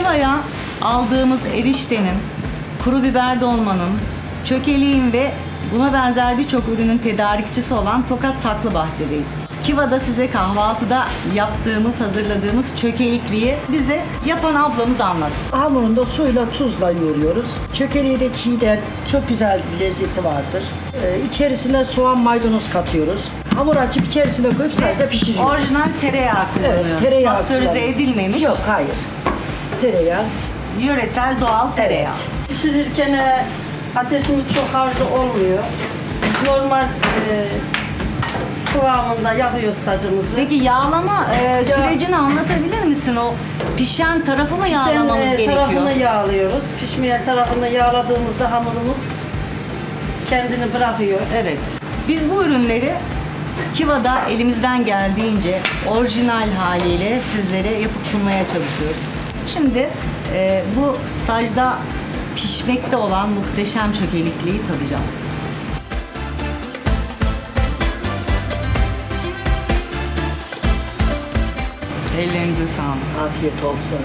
Kiva'ya aldığımız eriştenin, kuru biber dolmanın, çökeliğin ve buna benzer birçok ürünün tedarikçisi olan Tokat Saklıbahçe'deyiz. Kiva'da size kahvaltıda yaptığımız, hazırladığımız çökelikliği bize yapan ablamız anlatsın. Hamurunu da suyla tuzla yoğuruyoruz. Çökeleği de çiğden çok güzel bir lezzeti vardır. Ee, içerisine soğan maydanoz katıyoruz. Hamur açıp içerisine koyup sadece pişiriyoruz. Orijinal tereyağı kullanıyoruz. Evet, tereyağı Pastörize kullanıyoruz. edilmemiş, Yok hayır. Tereyağı. yöresel doğal tereyağı. Pişirirken e, ateşimiz çok harlı olmuyor. Normal e, kıvamında yapıyoruz sacımızı. Peki yağlama e, Ya- sürecini anlatabilir misin? O pişen tarafı mı yağlamamız Pişen, e, gerekiyor? tarafını yağlıyoruz. Pişmeyen tarafını yağladığımızda hamurumuz kendini bırakıyor. Evet. Biz bu ürünleri Kiva'da elimizden geldiğince orijinal haliyle sizlere yapıp sunmaya çalışıyoruz. Şimdi e, bu sacda pişmekte olan muhteşem çökelikliği tadacağım. Ellerinize sağlık. Afiyet olsun.